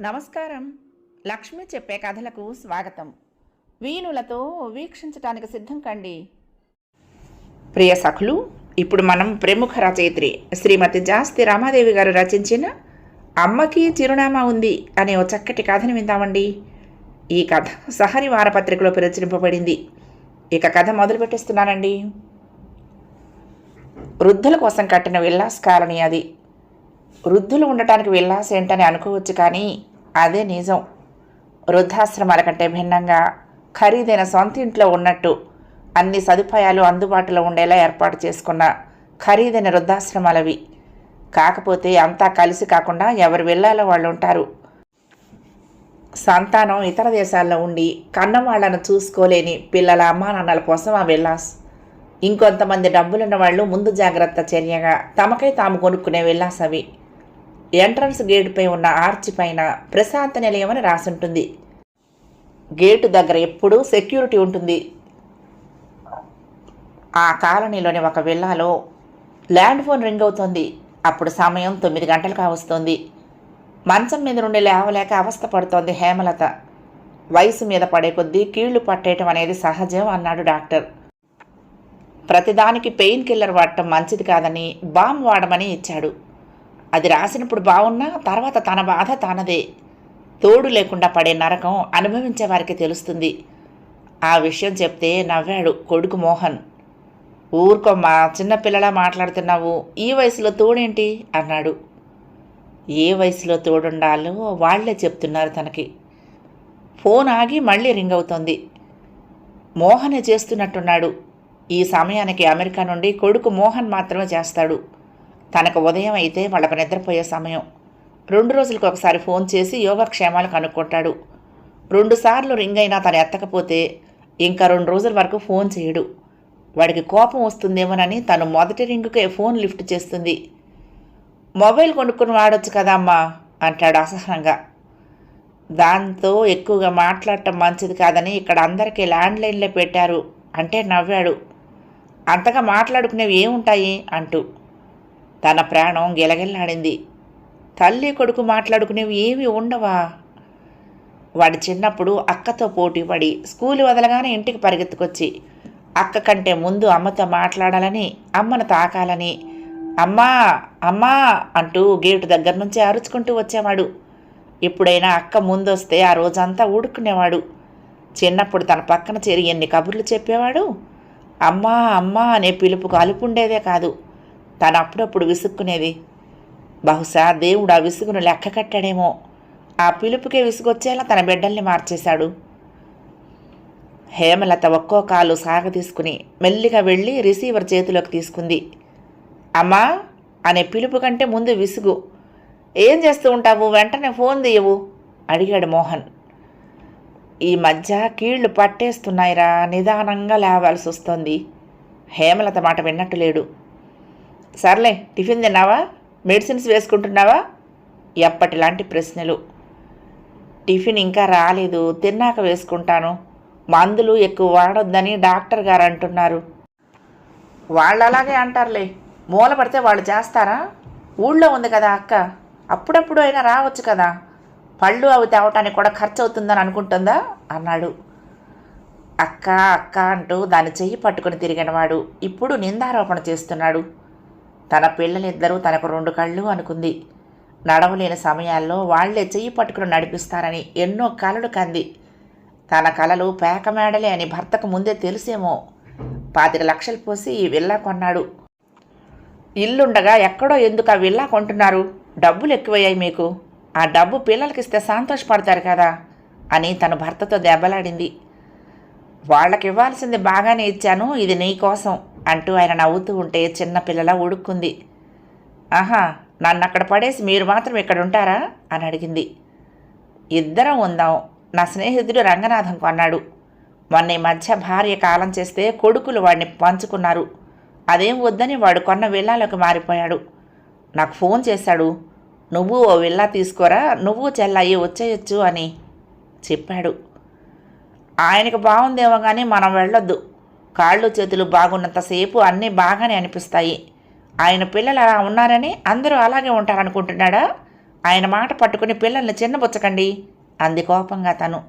నమస్కారం. లక్ష్మి చెప్పే కథలకు స్వాగతం. వీణులతో వీక్షించటానికి సిద్ధం కండి. ప్రియ సఖులు ఇప్పుడు మనం ప్రముఖ రచయిత్రి శ్రీమతి జాస్తి రామాదేవి గారు రచించిన అమ్మకి చిరునామా ఉంది అనే ఓ చక్కటి కథను విందామండి. ఈ కథ సహరి వారపత్రికలో ప్రచురింపబడింది. ఇక కథ మొదలు పెట్టేస్తున్నానండి వృద్ధుల కోసం కట్టిన విల్లాస్ కాలనీ అది. వృద్ధులు ఉండటానికి విల్లాస్ ఏంటని అనుకోవచ్చు కానీ అదే నిజం. వృద్ధాశ్రమాల కంటే భిన్నంగా ఖరీదైన సొంత ఇంట్లో ఉన్నట్టు అన్ని సదుపాయాలు అందుబాటులో ఉండేలా ఏర్పాటు చేసుకున్న ఖరీదైన వృద్ధాశ్రమాలవి. కాకపోతే అంతా కలిసి కాకుండా ఎవరు వెళ్ళాలో వాళ్ళు ఉంటారు. సంతానం ఇతర దేశాల్లో ఉండి కన్నవాళ్ళను చూసుకోలేని పిల్లల అమ్మా నాన్నల కోసం ఆ విల్లాస్ ఇంకొంతమంది డబ్బులున్న వాళ్ళు ముందు జాగ్రత్త చర్యగా తమకై తాము కొనుక్కునే విల్లాస్ అవి. ఎంట్రన్స్ గేటుపై ఉన్న ఆర్చి పైన ప్రశాంత నిలయం అని రాసుంటుంది. గేటు దగ్గర ఎప్పుడూ సెక్యూరిటీ ఉంటుంది. ఆ కాలనీలోని ఒక విల్లాలో ల్యాండ్ ఫోన్ రింగ్ అవుతోంది. అప్పుడు సమయం తొమ్మిది గంటలు కావస్తోంది మంచం మీద నుండి లేవలేక అవస్థ పడుతోంది హేమలత. వయసు మీద పడే కొద్దీ కీళ్ళు పట్టేయటం అనేది సహజం అన్నాడు డాక్టర్. ప్రతిదానికి పెయిన్ కిల్లర్ వాడటం మంచిది కాదని బామ్ వాడమని ఇచ్చాడు. అది రాసినప్పుడు బాగున్నా తర్వాత తన బాధ తనదే. తోడు లేకుండా పడే నరకం అనుభవించే వారికి తెలుస్తుంది. ఆ విషయం చెప్తే నవ్వాడు కొడుకు మోహన్. ఊరుకోమ్మా చిన్నపిల్లలా మాట్లాడుతున్నావు ఈ వయసులో తోడేంటి? అన్నాడు. ఏ వయసులో తోడుండాలో వాళ్ళే చెప్తున్నారు తనకి. ఫోన్ ఆగి మళ్ళీ రింగ్ అవుతోంది. మోహనే చేస్తున్నట్టున్నాడు. ఈ సమయానికి అమెరికా నుండి కొడుకు మోహన్ మాత్రమే చేస్తాడు. తనకు ఉదయం అయితే వాళ్ళకు నిద్రపోయే సమయం. రెండు రోజులకు ఒకసారి ఫోన్ చేసి యోగక్షేమాలు కనుక్కుంటాడు. రెండుసార్లు రింగ్ అయినా తను ఎత్తకపోతే ఇంకా రెండు రోజుల వరకు ఫోన్ చేయడు. వాడికి కోపం వస్తుందేమోనని తను మొదటి రింగుకే ఫోన్ లిఫ్ట్ చేస్తుంది. మొబైల్ కొనుక్కుని వాడొచ్చు కదా అమ్మా అంటాడు అసహనంగా. దాంతో ఎక్కువగా మాట్లాడటం మంచిది కాదని ఇక్కడ అందరికీ ల్యాండ్లైన్లే పెట్టారు అంటే నవ్వాడు. అంతగా మాట్లాడుకునేవి ఏముంటాయి? అంటూ తన ప్రాణం గిలగిల్లాడింది. తల్లి కొడుకు మాట్లాడుకునేవి ఏమి ఉండవా? వాడు చిన్నప్పుడు అక్కతో పోటీ పడి స్కూల్ వదలగానే ఇంటికి పరిగెత్తుకొచ్చి అక్క కంటే ముందు అమ్మతో మాట్లాడాలని అమ్మను తాకాలని అమ్మా అమ్మా అంటూ గేటు దగ్గర నుంచి అరుచుకుంటూ వచ్చేవాడు. ఎప్పుడైనా అక్క ముందొస్తే ఆ రోజంతా ఊడుకునేవాడు. చిన్నప్పుడు తన పక్కన చేరి ఎన్ని కబుర్లు చెప్పేవాడు? అమ్మా అమ్మా అనే పిలుపుకు అలుపుండేదే కాదు. తను అప్పుడప్పుడు విసుక్కునేది. బహుశా దేవుడు ఆ విసుగును లెక్క కట్టాడేమో. ఆ పిలుపుకే విసుగొచ్చేలా తన బిడ్డల్ని మార్చేశాడు. హేమలత ఒక్కో కాలు సాగ తీసుకుని మెల్లిగా వెళ్ళి రిసీవర్ చేతిలోకి తీసుకుంది. అమ్మా అనే పిలుపు కంటే ముందు విసుగు. ఏం చేస్తూ ఉంటావు? వెంటనే ఫోన్ తీయవు అడిగాడు మోహన్. ఈ మధ్య కీళ్ళు పట్టేస్తున్నాయిరా నిదానంగా లేవాల్సి వస్తోంది హేమలత మాట విన్నట్టు లేడు. సర్లే టిఫిన్ తిన్నావా? మెడిసిన్స్ వేసుకుంటున్నావా? ఎప్పటిలాంటి ప్రశ్నలు. టిఫిన్ ఇంకా రాలేదు తిన్నాక వేసుకుంటాను. మందులు ఎక్కువ వాడొద్దని డాక్టర్ గారు అంటున్నారు. వాళ్ళు అలాగే అంటారులే. మూల పడితే వాళ్ళు చేస్తారా? ఊళ్ళో ఉంది కదా అక్క. అప్పుడప్పుడు అయినా రావచ్చు కదా. పళ్ళు అవి తేవటానికి కూడా ఖర్చు అవుతుందని అనుకుంటుందా? అన్నాడు. అక్క అక్క అంటూ దాని చెయ్యి పట్టుకుని తిరిగినవాడు ఇప్పుడు నిందారోపణ చేస్తున్నాడు. తన పిల్లలిద్దరూ తనకు రెండు కళ్ళు అనుకుంది. నడవలేని సమయాల్లో వాళ్ళే చెయ్యి పట్టుకుని నడిపిస్తారని ఎన్నో కలలు కంది. తన కలలు పేకమేడలే అని భర్తకు ముందే తెలుసేమో. పాతిక లక్షలు పోసి ఈ విల్లా కొన్నాడు. ఇల్లుండగా ఎక్కడో ఎందుకు ఆ విల్లా కొంటున్నారు? డబ్బులు ఎక్కువయ్యాయి మీకు. ఆ డబ్బు పిల్లలకిస్తే సంతోషపడతారు కదా అని తన భర్తతో దెబ్బలాడింది. వాళ్ళకి ఇవ్వాల్సింది బాగానే ఇచ్చాను ఇది నీ కోసం అంటూ ఆయన నవ్వుతూ ఉంటే చిన్న పిల్లల ఉడుక్కుంది. ఆహా నన్ను అక్కడ పడేసి మీరు మాత్రం ఇక్కడ ఉంటారా? అని అడిగింది. ఇద్దరం ఉందాం నా స్నేహితుడు రంగనాథం కొన్నాడు. మొన్న ఈ మధ్య భార్య కాలం చేస్తే కొడుకులు వాడిని పంచుకున్నారు. అదేం వద్దని వాడు కొన్న విల్లాలోకి మారిపోయాడు. నాకు ఫోన్ చేశాడు నువ్వు ఓ విల్లా తీసుకోరా? నువ్వు చెల్లాయి వచ్చేయచ్చు అని చెప్పాడు. ఆయనకు బాగుందేమో కానీ మనం వెళ్ళొద్దు. కాళ్ళు చేతులు బాగున్నంతసేపు అన్నీ బాగానే అనిపిస్తాయి. ఆయన పిల్లలు అలా ఉన్నారని అందరూ అలాగే ఉంటారనుకుంటున్నాడా? ఆయన మాట పట్టుకుని పిల్లల్ని చిన్నబుచ్చకండి అంది కోపంగా తను.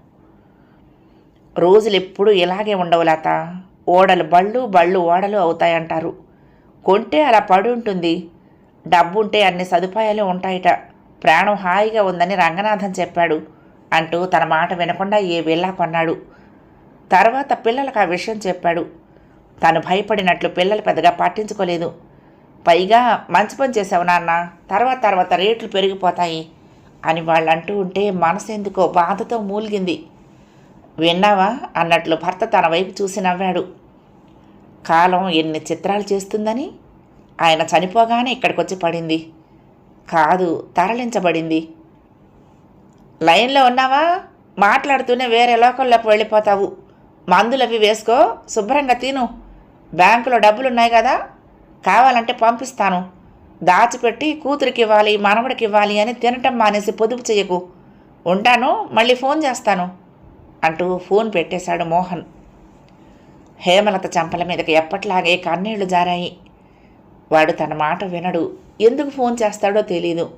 రోజులు ఎప్పుడూ ఇలాగే ఉండవు లత. ఓడలు బళ్ళు బళ్ళు ఓడలు అవుతాయంటారు. కొంటే అలా పడి ఉంటుంది డబ్బుంటే అన్ని సదుపాయాలు ఉంటాయట. ప్రాణం హాయిగా ఉందని రంగనాథన్ చెప్పాడు. అంటూ తన మాట వినకుండా ఏ విల్లా కొన్నాడు. తర్వాత పిల్లలకు ఆ విషయం చెప్పాడు. తను భయపడినట్లు పిల్లలు పెద్దగా పట్టించుకోలేదు. పైగా మంచి పని చేసావు నాన్న. తర్వాత తర్వాత రేట్లు పెరిగిపోతాయి అని వాళ్ళు అంటూ ఉంటే మనసు ఎందుకో బాధతో మూలిగింది. విన్నావా? అన్నట్లు భర్త తన వైపు చూసి నవ్వాడు. కాలం ఎన్ని చిత్రాలు చేస్తుందని? ఆయన చనిపోగానే ఇక్కడికి వచ్చి పడింది. కాదు తరలించబడింది. లైన్లో ఉన్నావా? మాట్లాడుతూనే వేరే లోకంలోకి వెళ్ళిపోతావు. మందులవి వేసుకో శుభ్రంగా తిను. బ్యాంకులో డబ్బులున్నాయి కదా? కావాలంటే పంపిస్తాను. దాచిపెట్టి కూతురికి ఇవ్వాలి మనవడికి ఇవ్వాలి అని తినటం మానేసి పొదుపు చేయకు ఉంటాను మళ్ళీ ఫోన్ చేస్తాను అంటూ ఫోన్ పెట్టేశాడు మోహన్. హేమలత చంపల మీదకి ఎప్పట్లాగే కన్నీళ్ళు జారాయి. వాడు తన మాట వినడు. ఎందుకు ఫోన్ చేస్తాడో తెలీదు.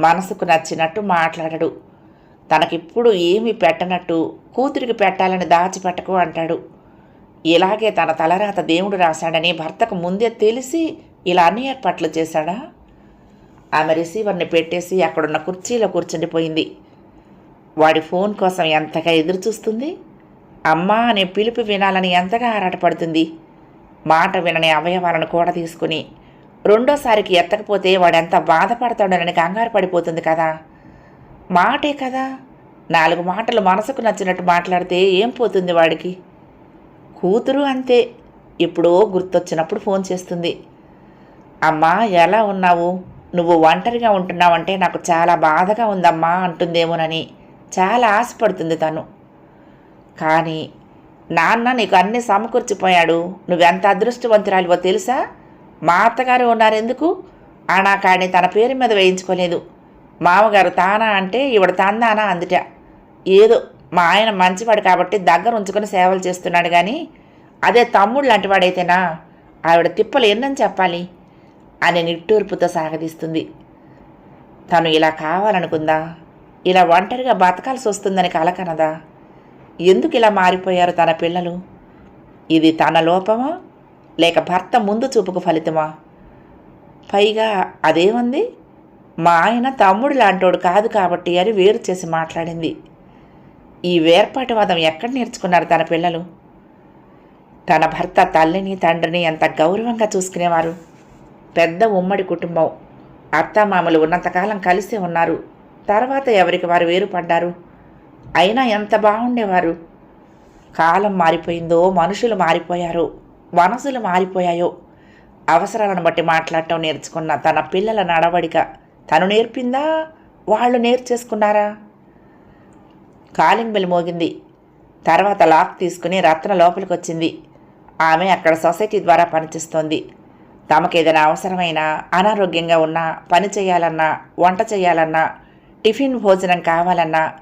మనసుకు నచ్చినట్టు మాట్లాడడు. తనకిప్పుడు ఏమి పెట్టనట్టు కూతురికి పెట్టాలని దాచిపెట్టకు అంటాడు. ఇలాగే తన తలరాత దేవుడు రాశాడని భర్తకు ముందే తెలిసి ఇలా అన్ని ఏర్పాట్లు చేశాడా? ఆమె రిసీవర్ని పెట్టేసి అక్కడున్న కుర్చీలో కూర్చుండిపోయింది. వాడి ఫోన్ కోసం ఎంతగా ఎదురుచూస్తుంది? అమ్మా అనే పిలుపు వినాలని ఎంతగా ఆరాటపడుతుంది? మాట వినని అవయవాలను కూడా తీసుకుని రెండోసారికి ఎత్తకపోతే వాడెంత బాధపడతాడోనని కంగారు పడిపోతుంది కదా. మాటే కదా. నాలుగు మాటలు మనసుకు నచ్చినట్టు మాట్లాడితే ఏం పోతుంది వాడికి? కూతురు అంతే. ఎప్పుడో గుర్తొచ్చినప్పుడు ఫోన్ చేస్తుంది. అమ్మా ఎలా ఉన్నావు? నువ్వు ఒంటరిగా ఉంటున్నావంటే నాకు చాలా బాధగా ఉందమ్మా అంటుందేమోనని చాలా ఆశపడుతుంది తను. కానీ నాన్న నీకు అన్ని సమకూర్చిపోయాడు. నువ్వెంత అదృష్టవంతురాలివో తెలుసా? మా అత్తగారు ఉన్నారెందుకు? ఆనాకాడిని తన పేరు మీద వేయించుకోలేదు. మామగారు తానా అంటే ఇవిడ తందానా అందుట. ఏదో మా ఆయన మంచివాడు కాబట్టి దగ్గర ఉంచుకొని సేవలు చేస్తున్నాడు కానీ అదే తమ్ముడు లాంటివాడైతేనా? ఆవిడ తిప్పలు ఎన్నని చెప్పాలి? అని నిట్టూర్పుతో సాగదీస్తుంది. తను ఇలా కావాలనుకుందా? ఇలా ఒంటరిగా బతకాల్సి వస్తుందని కలకనదా? ఎందుకు ఇలా మారిపోయారు తన పిల్లలు? ఇది తన లోపమా? లేక భర్త ముందు చూపుకు ఫలితమా? పైగా అదేముంది? మా ఆయన తమ్ముడు లాంటోడు కాదు కాబట్టి అని వేరు చేసి మాట్లాడింది. ఈ వేర్పాటువాదం ఎక్కడ నేర్చుకున్నారు తన పిల్లలు? తన భర్త తల్లిని తండ్రిని ఎంత గౌరవంగా చూసుకునేవారు? పెద్ద ఉమ్మడి కుటుంబం. అత్తామామలు ఉన్నంతకాలం కలిసి ఉన్నారు. తర్వాత ఎవరికి వారు వేరుపడ్డారు? అయినా ఎంత బాగుండేవారు? కాలం మారిపోయిందో మనుషులు మారిపోయారు మనసులు మారిపోయాయో అవసరాలను బట్టి మాట్లాడటం నేర్చుకున్న తన పిల్లల నడవడిక తను నేర్పిందా? వాళ్ళు నేర్చేసుకున్నారా? కాలింగ్ బెల్ మోగింది. తర్వాత లాక్ తీసుకుని రత్న లోపలికి వచ్చింది ఆమె అక్కడ సొసైటీ ద్వారా పనిచేస్తోంది. తమకు ఏదైనా అవసరమైనా అనారోగ్యంగా ఉన్నా పని చేయాలన్నా వంట చేయాలన్నా టిఫిన్ భోజనం కావాలన్నా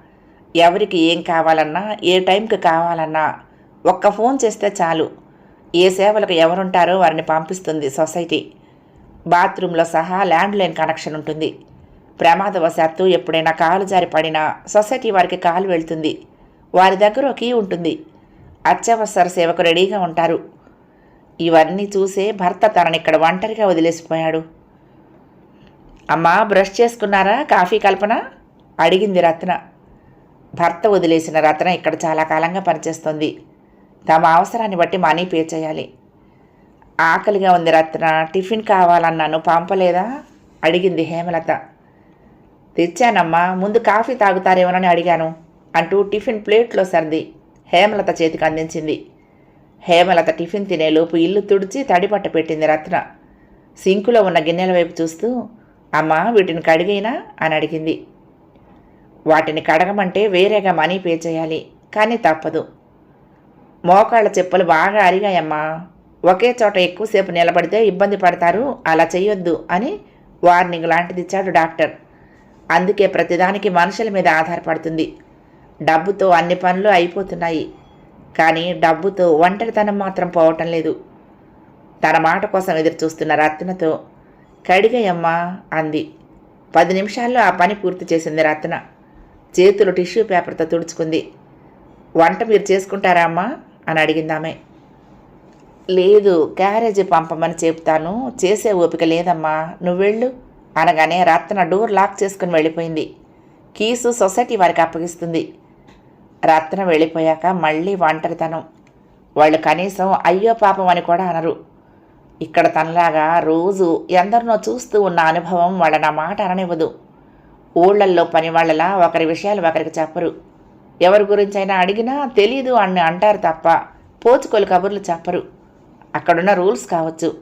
ఎవరికి ఏం కావాలన్నా ఏ టైంకి కావాలన్నా ఒక్క ఫోన్ చేస్తే చాలు. ఏ సేవలకు ఎవరుంటారో వారిని పంపిస్తుంది సొసైటీ. బాత్రూంలో సహా ల్యాండ్లైన్ కనెక్షన్ ఉంటుంది. ప్రమాదవశాత్తు ఎప్పుడైనా కాలు జారి పడినా సొసైటీ వారికి కాలు వెళ్తుంది. వారి దగ్గర ఒక కీ ఉంటుంది. అత్యవసర సేవకు రెడీగా ఉంటారు. ఇవన్నీ చూసే భర్త తనని ఇక్కడ ఒంటరిగా వదిలేసిపోయాడు. అమ్మా బ్రష్ చేసుకున్నారా? కాఫీ కల్పన? అడిగింది రత్న. భర్త వదిలేసిన రత్న ఇక్కడ చాలా కాలంగా పనిచేస్తుంది. తమ అవసరాన్ని బట్టి మనీ పే చేయాలి. ఆకలిగా ఉంది రత్న. టిఫిన్ కావాలన్నాను. పంపలేదా? అడిగింది హేమలత. తెచ్చానమ్మా. ముందు కాఫీ తాగుతారేమోనని అడిగాను. అంటూ టిఫిన్ ప్లేట్లో సర్ది హేమలత చేతికి అందించింది. హేమలత టిఫిన్ తినేలోపు ఇల్లు తుడిచి తడిపట్ట పెట్టింది రత్న. సింకులో ఉన్న గిన్నెల వైపు చూస్తూ అమ్మా వీటిని కడిగైనా? అని అడిగింది. వాటిని కడగమంటే వేరేగా మనీ పే చేయాలి కానీ తప్పదు. మోకాళ్ళ చెప్పులు బాగా అరిగాయమ్మా. ఒకే చోట ఎక్కువసేపు నిలబడితే ఇబ్బంది పడతారు అలా చేయొద్దు అని వార్నింగ్ లాంటిది ఇచ్చాడు డాక్టర్. అందుకే ప్రతిదానికి మనుషుల మీద ఆధారపడుతుంది. డబ్బుతో అన్ని పనులు అయిపోతున్నాయి కానీ డబ్బుతో ఒంటరితనం మాత్రం పోవటం లేదు. తన మాట కోసం ఎదురు చూస్తున్న రత్నతో కడిగాయమ్మా అంది. పది నిమిషాల్లో ఆ పని పూర్తి చేసింది రత్న. చేతులు టిష్యూ పేపర్తో తుడుచుకుంది. వంట మీరు చేసుకుంటారా అమ్మా? అని అడిగిందామే. లేదు క్యారేజీ పంపమని చెప్తాను చేసే ఓపిక లేదమ్మా. నువ్వు వెళ్ళు. అనగానే రత్న డోర్ లాక్ చేసుకుని వెళ్ళిపోయింది. కీసు సొసైటీ వారికి అప్పగిస్తుంది. రత్న వెళ్ళిపోయాక మళ్ళీ ఒంటరితనం. వాళ్ళు కనీసం అయ్యో పాపం అని కూడా అనరు. ఇక్కడ తనలాగా రోజు ఎందరినో చూస్తూ ఉన్న అనుభవం వాళ్ళ నా మాట అననివ్వదు. ఊళ్ళల్లో పని వాళ్ళలా ఒకరి విషయాలు ఒకరికి చెప్పరు. ఎవరి గురించైనా అడిగినా తెలీదు అని అంటారు తప్ప పోచుకోలు కబుర్లు చెప్పరు. అక్కడున్న రూల్స్ కావచ్చు.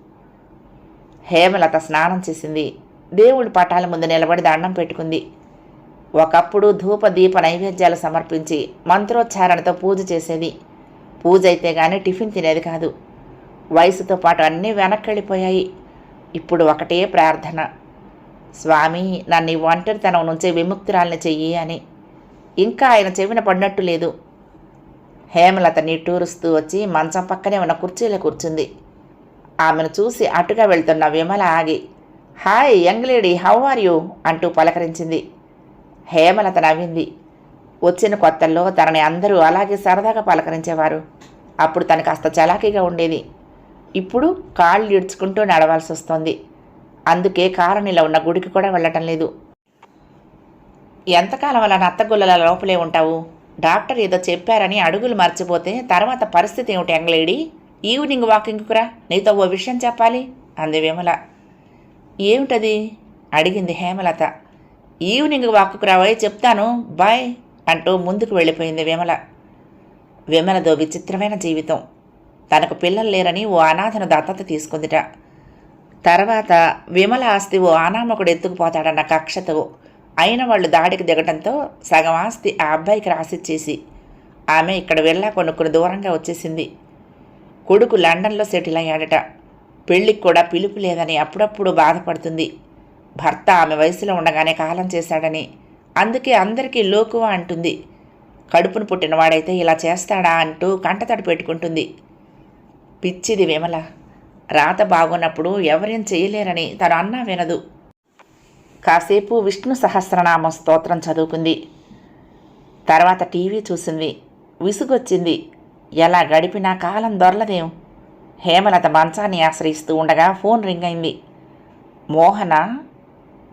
హేమలత స్నానం చేసింది. దేవుడి పటాల ముందు నిలబడి దండం పెట్టుకుంది. ఒకప్పుడు ధూప దీప నైవేద్యాలు సమర్పించి మంత్రోచ్చారణతో పూజ చేసేది. పూజ అయితే గానీ టిఫిన్ తినేది కాదు. వయసుతో పాటు అన్నీ వెనక్కెళ్ళిపోయాయి ఇప్పుడు ఒకటే ప్రార్థన. స్వామి నన్ను ఒంటరితనం నుంచి విముక్తురాల్ని చెయ్యి అని. ఇంకా ఆయన చెవిన పడినట్టు లేదు. హేమలత నిట్టూరుస్తూ వచ్చి మంచం పక్కనే ఉన్న కుర్చీలో కూర్చుంది. ఆమెను చూసి అటుగా వెళ్తున్న విమల ఆగి hi young lady how are you? అంటూ పలకరించింది. హేమలత నవ్వింది. వచ్చిన కొత్తల్లో తనని అందరూ అలాగే సరదాగా పలకరించేవారు. అప్పుడు తనకు కాస్త చలాకీగా ఉండేది. ఇప్పుడు కాళ్ళు ఇడ్చుకుంటూ నడవాల్సి వస్తోంది అందుకే కారణిలో ఉన్న గుడికి కూడా వెళ్ళటం లేదు. ఎంతకాలం అలా నత్తగుల్లల లోపలే ఉంటావు? డాక్టర్ ఏదో చెప్పారని అడుగులు మర్చిపోతే తర్వాత పరిస్థితి ఏమిటి యంగ్లేడీ ఈవినింగ్ వాకింగ్కు రా నీతో ఓ విషయం చెప్పాలి అంది విమల. ఏమిటది? అడిగింది హేమలత. ఈవినింగ్ వాక్కు రావై చెప్తాను బాయ్ అంటూ ముందుకు వెళ్ళిపోయింది విమల. విమలదో విచిత్రమైన జీవితం. తనకు పిల్లలు లేరని ఓ అనాథను దత్తత తీసుకుందిట. తర్వాత విమల ఆస్తి ఓ అనామకుడు ఎత్తుకుపోతాడన్న కక్షతో అయిన వాళ్ళు దాడికి దిగడంతో సగం ఆస్తి ఆ అబ్బాయికి రాసిచ్చేసి ఆమె ఇక్కడ వెళ్ళా కొనుక్కుని దూరంగా వచ్చేసింది. కొడుకు లండన్లో సెటిల్ అయ్యాడట. పెళ్ళికి కూడా పిలుపు లేదని అప్పుడప్పుడు బాధపడుతుంది. భర్త ఆమె వయసులో ఉండగానే కాలం చేశాడని అందుకే అందరికీ లోకువ అంటుంది. కడుపును పుట్టినవాడైతే ఇలా చేస్తాడా అంటూ కంటతడి పెట్టుకుంటుంది. పిచ్చిది విమల. రాత బాగున్నప్పుడు ఎవరేం చేయలేరని తను అన్నా వినదు. కాసేపు విష్ణు సహస్రనామ స్తోత్రం చదువుకుంది. తర్వాత టీవీ చూసింది. విసుగొచ్చింది. ఎలా గడిపినా కాలం దొరలదేం? హేమలత మంచాన్ని ఆశ్రయిస్తూ ఉండగా ఫోన్ రింగ్ అయింది. మోహన?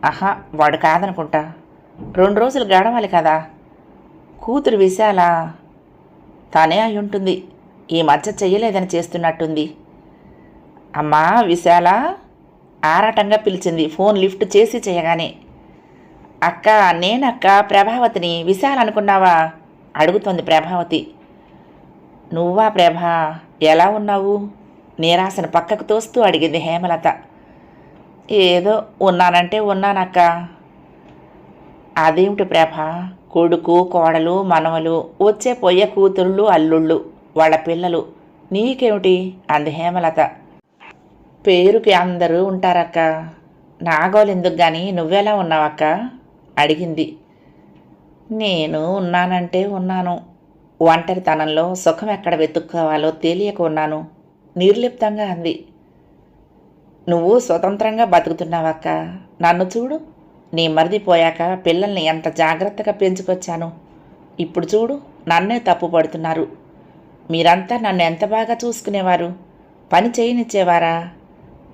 ఆహా వాడు కాదనుకుంటా. రెండు రోజులు గడవాలి కదా. కూతురు విశాల? తానే అయి ఉంటుంది. ఈ మధ్య చెయ్యలేదని చేస్తున్నట్టుంది. అమ్మా విశాల ఆరాటంగా పిలిచింది. ఫోన్ లిఫ్ట్ చేసి చేయగానే అక్క నేనక్క ప్రభావతిని విశాల్ అనుకున్నావా? అడుగుతోంది ప్రభావతి. నువ్వా ప్రభా ఎలా ఉన్నావు? నీరాశను పక్కకు తోస్తూ అడిగింది హేమలత. ఏదో ఉన్నానంటే ఉన్నానక్క. అదేమిటి ప్రభ కొడుకు కోడలు మనవలు వచ్చే పొయ్య కూతుళ్ళు అల్లుళ్ళు వాళ్ళ పిల్లలు నీకేమిటి? అంది హేమలత. పేరుకి అందరూ ఉంటారక్క. నాగోలెందుకు కానీ నువ్వెలా ఉన్నావక్క? అడిగింది. నేను ఉన్నానంటే ఉన్నాను. ఒంటరితనంలో సుఖం ఎక్కడ వెతుక్కోవాలో తెలియక ఉన్నాను. నిర్లిప్తంగా అంది. నువ్వు స్వతంత్రంగా బతుకుతున్నావక్క. నన్ను చూడు. నీ మరిదిపోయాక పిల్లల్ని ఎంత జాగ్రత్తగా పెంచుకొచ్చాను. ఇప్పుడు చూడు నన్నే తప్పు పడుతున్నారు. మీరంతా నన్ను ఎంత బాగా చూసుకునేవారు? పని చేయనిచ్చేవారా?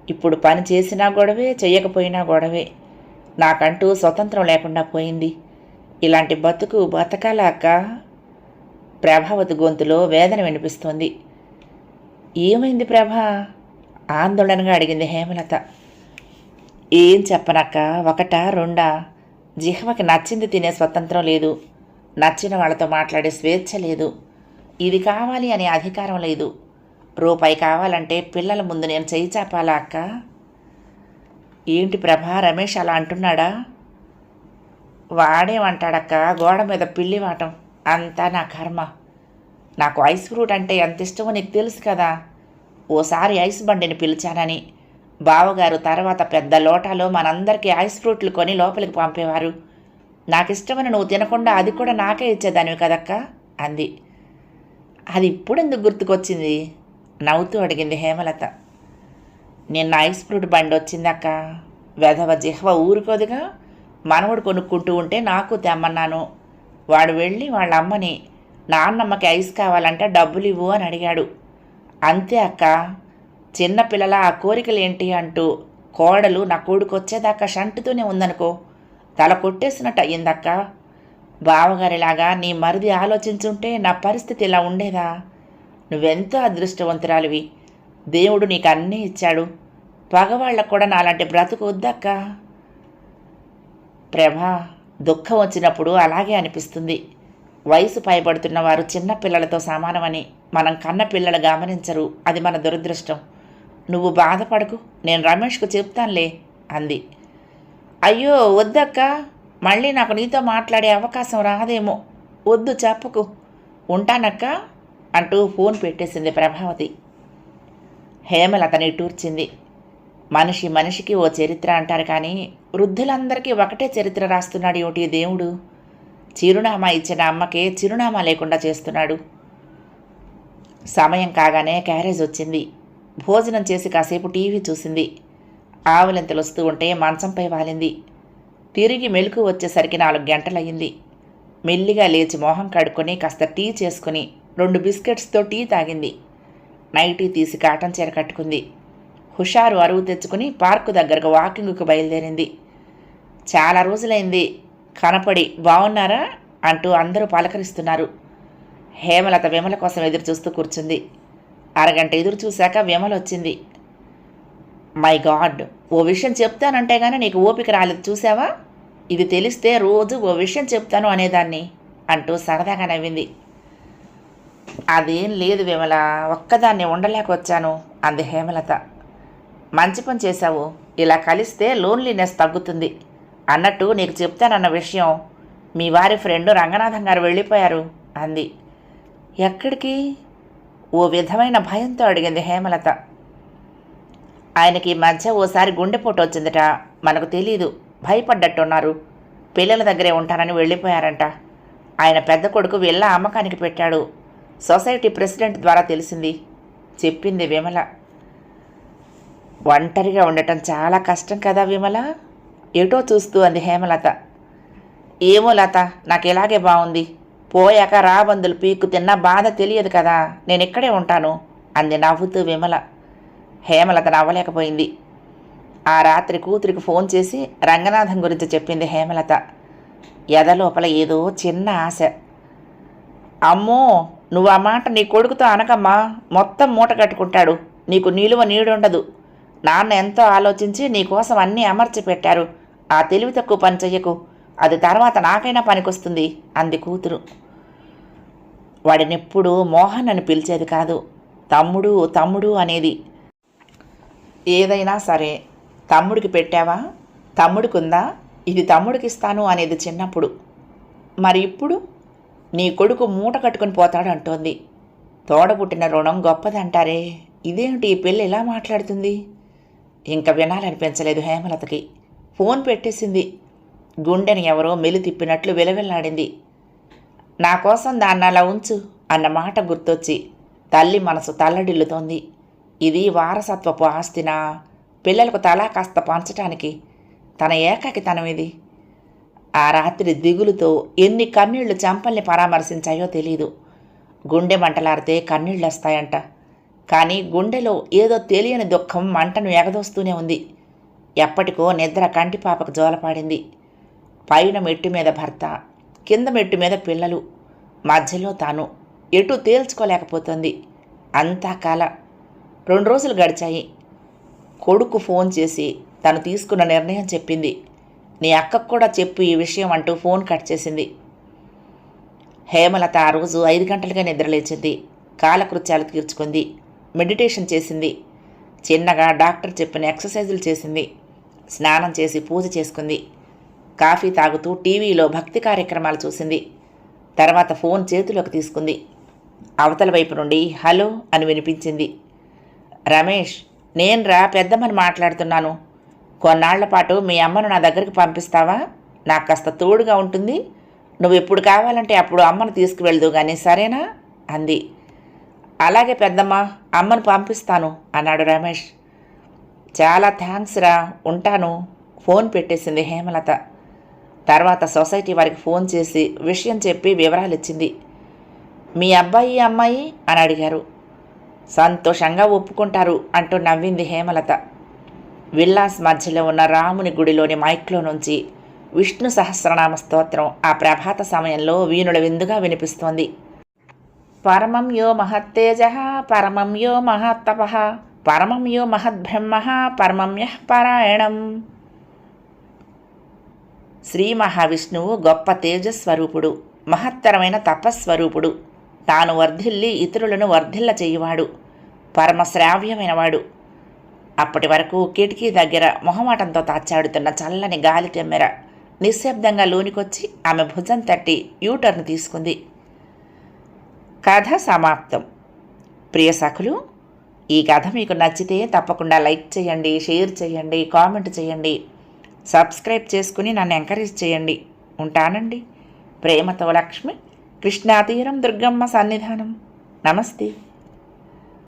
ఇప్పుడు పని చేసినా గొడవే చేయకపోయినా గొడవే. నాకంటూ స్వతంత్రం లేకుండా పోయింది. ఇలాంటి బతుకు బతకాలా ప్రభావతి గొంతులో వేదన వినిపిస్తోంది. ఏమైంది ప్రభా? ఆందోళనగా అడిగింది హేమలత. ఏం చెప్పనక్క? ఒకటా రెండా? జిహ్వకి నచ్చింది తినే స్వతంత్రం లేదు. నచ్చిన వాళ్ళతో మాట్లాడే స్వేచ్ఛ లేదు. ఇది కావాలి అనే అధికారం లేదు. రూపాయి కావాలంటే పిల్లల ముందు నేను చేయి చాపాలా అక్క? ఏంటి ప్రభా రమేష్ అలా అంటున్నాడా? వాడేమంటాడక్క? గోడ మీద పిల్లి వాటం. అంతా నా కర్మ. నాకు ఐస్ ఫ్రూట్ అంటే ఎంత ఇష్టమో నీకు తెలుసు కదా. ఓసారి ఐస్ బండిని పిలిచానని. బావగారు తర్వాత పెద్ద లోటాలో మనందరికీ ఐస్ ఫ్రూట్లు కొని లోపలికి పంపేవారు. నాకు ఇష్టమని నువ్వు తినకుండా అది కూడా నాకే ఇచ్చేదానివి కదక్క? అంది. అది ఇప్పుడు ఎందుకు గుర్తుకొచ్చింది? నవ్వుతూ అడిగింది హేమలత. నిన్న ఐస్ ఫ్రూట్ బండి వచ్చిందక్క. వెధవ జిహ్వ ఊరుకోదుగా. మనవడు కొనుక్కుంటూ ఉంటే నాకు తెమ్మన్నాను. వాడు వెళ్ళి వాళ్ళ అమ్మని నాన్నమ్మకి ఐస్ కావాలంటే డబ్బులు ఇవ్వు అని అడిగాడు. అంతే అక్క. చిన్నపిల్లల ఆ కోరికలేంటి అంటూ కోడలు నా కొడుకు వచ్చేదాకా షంటుతూనే ఉందనుకో. తల కొట్టేసినట్టు అయ్యిందక్క. బావగారిలాగా నీ మరిది ఆలోచించుంటే నా పరిస్థితి ఇలా ఉండేదా? నువ్వెంత అదృష్టవంతురాలివి? దేవుడు నీకు అన్నీ ఇచ్చాడు. పగవాళ్ళకు కూడా నాలాంటి బ్రతుకు వద్దక్క. ప్రభా దుఃఖం వచ్చినప్పుడు అలాగే అనిపిస్తుంది. వయసు పైబడుతున్న వారు చిన్న పిల్లలతో సమానమని మనం కన్న పిల్లలు గమనించరు. అది మన దురదృష్టం. నువ్వు బాధపడకు నేను రమేష్కు చెప్తానులే అంది. అయ్యో వద్దక్క. మళ్ళీ నాకు నీతో మాట్లాడే అవకాశం రాదేమో. వద్దు చెప్పకు. ఉంటానక్క. అంటూ ఫోన్ పెట్టేసింది ప్రభావతి. హేమలతని టూర్చింది. మనిషి మనిషికి ఓ చరిత్ర అంటారు కానీ వృద్ధులందరికీ ఒకటే చరిత్ర రాస్తున్నాడు ఏమిటి దేవుడు? చిరునామా ఇచ్చిన అమ్మకే చిరునామా లేకుండా చేస్తున్నాడు. సమయం కాగానే క్యారేజ్ వచ్చింది. భోజనం చేసి కాసేపు టీవీ చూసింది. ఆవులెంతలు వస్తూ ఉంటే మంచంపై వాలింది. తిరిగి మెలకు వచ్చేసరికి నాలుగు గంటలయ్యింది. మెల్లిగా లేచి మొహం కడుక్కొని కాస్త టీ చేసుకుని రెండు బిస్కెట్స్తో టీ తాగింది. నైటీ తీసి కాటన్ చీర కట్టుకుంది. హుషారు అరువు తెచ్చుకుని పార్కు దగ్గరకు వాకింగ్కు బయలుదేరింది. చాలా రోజులైంది. కనపడి బాగున్నారా అంటూ అందరూ పలకరిస్తున్నారు. హేమలత విమల కోసం ఎదురు చూస్తూ కూర్చుంది. అరగంట ఎదురు చూశాక విమల వచ్చింది. మై గాడ్ ఓ విషయం చెప్తానంటే గానీ నీకు ఓపిక రాలేదు చూసావా ఇది తెలిస్తే రోజు ఓ విషయం చెప్తాను అనేదాన్ని అంటూ సరదాగా నవ్వింది. అదేం లేదు విమల ఒక్కదాన్ని ఉండలేక వచ్చాను అంది హేమలత. మంచి పని చేశావు. ఇలా కలిస్తే లోన్లీనెస్ తగ్గుతుంది. అన్నట్టు నీకు చెప్తానన్న విషయం. మీ వారి ఫ్రెండ్ రంగనాథం గారు వెళ్ళిపోయారు అంది. ఎక్కడికి? ఓ విధమైన భయంతో అడిగింది హేమలత. ఆయనకి ఈ మధ్య ఓసారి గుండెపోటు వచ్చిందట. మనకు తెలీదు. భయపడ్డట్టున్నారు. పిల్లల దగ్గరే ఉంటానని వెళ్ళిపోయారంట. ఆయన పెద్ద కొడుకు వెళ్ళ అమ్మకానికి పెట్టాడు. సొసైటీ ప్రెసిడెంట్ ద్వారా తెలిసింది. చెప్పింది విమల. ఒంటరిగా ఉండటం చాలా కష్టం కదా విమల? ఏటో చూస్తూ అంది హేమలత. ఏమో లత నాకు ఇలాగే బాగుంది పోయాక రాబందులు పీకు తిన్న బాధ తెలియదు కదా నేను ఇక్కడే ఉంటాను అంది నవ్వుతూ విమల. హేమలత నవ్వలేకపోయింది. ఆ రాత్రి కూతురికి ఫోన్ చేసి రంగనాథం గురించి చెప్పింది హేమలత. ఎదలోపల ఏదో చిన్న ఆశ. అమ్మో నువ్వు ఆ మాట నీ కొడుకుతో అనకమ్మా. మొత్తం మూట కట్టుకుంటాడు. నీకు నిలువ నీడుండదు. నాన్న ఎంతో ఆలోచించి నీకోసం అన్నీ అమర్చి పెట్టారు. ఆ తెలివి తక్కువ పని చెయ్యకు. అది తర్వాత నాకైనా పనికొస్తుంది అంది కూతురు. వాడినెప్పుడు మోహన్ అని పిలిచేది కాదు. తమ్ముడు తమ్ముడు అనేది. ఏదైనా సరే తమ్ముడికి పెట్టావా? తమ్ముడికి ఉందా ఇది తమ్ముడికి ఇస్తాను అనేది చిన్నప్పుడు. మరి ఇప్పుడు? నీ కొడుకు మూట కట్టుకుని పోతాడు అంటోంది. తోడబుట్టిన రుణం గొప్పదంటారే. ఇదేమిటి ఈ పిల్ల ఎలా మాట్లాడుతుంది? ఇంకా వినాలనిపించలేదు హేమలతకి. ఫోన్ పెట్టేసింది. గుండెని ఎవరో మెలి తిప్పినట్లు విలవిల్లాడింది. నా కోసం దాన్ని అలా ఉంచు అన్న మాట గుర్తొచ్చి తల్లి మనసు తల్లడిల్లుతోంది. ఇది వారసత్వపు ఆస్తినా? పిల్లలకు తలా కాస్త పంచటానికి తన ఏకాకితనం ఇది. ఆ రాత్రి దిగులుతో ఎన్ని కన్నీళ్ళు చంపల్ని పరామర్శించాయో తెలీదు. గుండె మంటలారితే కన్నీళ్ళు వస్తాయంట కానీ గుండెలో ఏదో తెలియని దుఃఖం మంటను ఎగదోస్తూనే ఉంది. ఎప్పటికో నిద్ర కంటిపాపకు జోలపాడింది. పైన మెట్టు మీద భర్త కింద మెట్టు మీద పిల్లలు మధ్యలో తాను. ఎటు తేల్చుకోలేకపోతుంది. అంతా కాల. రెండు రోజులు గడిచాయి. కొడుకు ఫోన్ చేసి తను తీసుకున్న నిర్ణయం చెప్పింది. నీ అక్కకు కూడా చెప్పు ఈ విషయం అంటూ ఫోన్ కట్ చేసింది. హేమలత ఆ రోజు ఐదు గంటలుగా నిద్రలేచింది. కాలకృత్యాలు తీర్చుకుంది. మెడిటేషన్ చేసింది. చిన్నగా డాక్టర్ చెప్పిన ఎక్సర్సైజులు చేసింది. స్నానం చేసి పూజ చేసుకుంది. కాఫీ తాగుతూ టీవీలో భక్తి కార్యక్రమాలు చూసింది. తర్వాత ఫోన్ చేతిలోకి తీసుకుంది. అవతల వైపు నుండి హలో అని వినిపించింది. రమేష్ నేను రా పెద్దమ్మని మాట్లాడుతున్నాను. కొన్నాళ్ళ పాటు మీ అమ్మను నా దగ్గరికి పంపిస్తావా? నాకు కాస్త తోడుగా ఉంటుంది. నువ్వు ఎప్పుడు కావాలంటే అప్పుడు అమ్మను తీసుకువెళ్దు కానీ సరేనా? అంది. అలాగే పెద్దమ్మ అమ్మను పంపిస్తాను అన్నాడు రమేష్. చాలా థ్యాంక్స్ రా ఉంటాను ఫోన్ పెట్టేసింది హేమలత. తర్వాత సొసైటీ వారికి ఫోన్ చేసి విషయం చెప్పి వివరాలు ఇచ్చింది మీ అబ్బాయి అమ్మాయి? అని అడిగారు. సంతోషంగా ఒప్పుకుంటారు అంటూ నవ్వింది హేమలత. విల్లాస్ మధ్యలో ఉన్న రాముని గుడిలోని మైక్లో నుంచి విష్ణు సహస్రనామ స్తోత్రం ఆ ప్రభాత సమయంలో వీణుల విందుగా వినిపిస్తోంది. పరమం యో మహత్తేజ పరమం యో మహత్తప పరమం యో మహద్బ్రహ్మ పరమం యః పరాయణం. శ్రీ మహావిష్ణువు గొప్ప తేజస్వరూపుడు మహత్తరమైన తపస్వరూపుడు. తాను వర్ధిల్లి ఇతరులను వర్ధిల్ల చేయువాడు పరమశ్రావ్యమైనవాడు. అప్పటి వరకు కిటికీ దగ్గర మొహమాటంతో తాచాడుతున్న చల్లని గాలి తెమ్మెర నిశ్శబ్దంగా లోనికొచ్చి ఆమె భుజం తట్టి యూటర్న్ తీసుకుంది. కథ సమాప్తం. ప్రియ సఖులు ఈ కథ మీకు నచ్చితే తప్పకుండా లైక్ చేయండి షేర్ చేయండి కామెంట్ చేయండి. సబ్స్క్రైబ్ చేసుకుని నన్ను ఎంకరేజ్ చేయండి. ఉంటానండి. ప్రేమతో లక్ష్మి కృష్ణాతీరం దుర్గమ్మ సన్నిధానం. నమస్తే.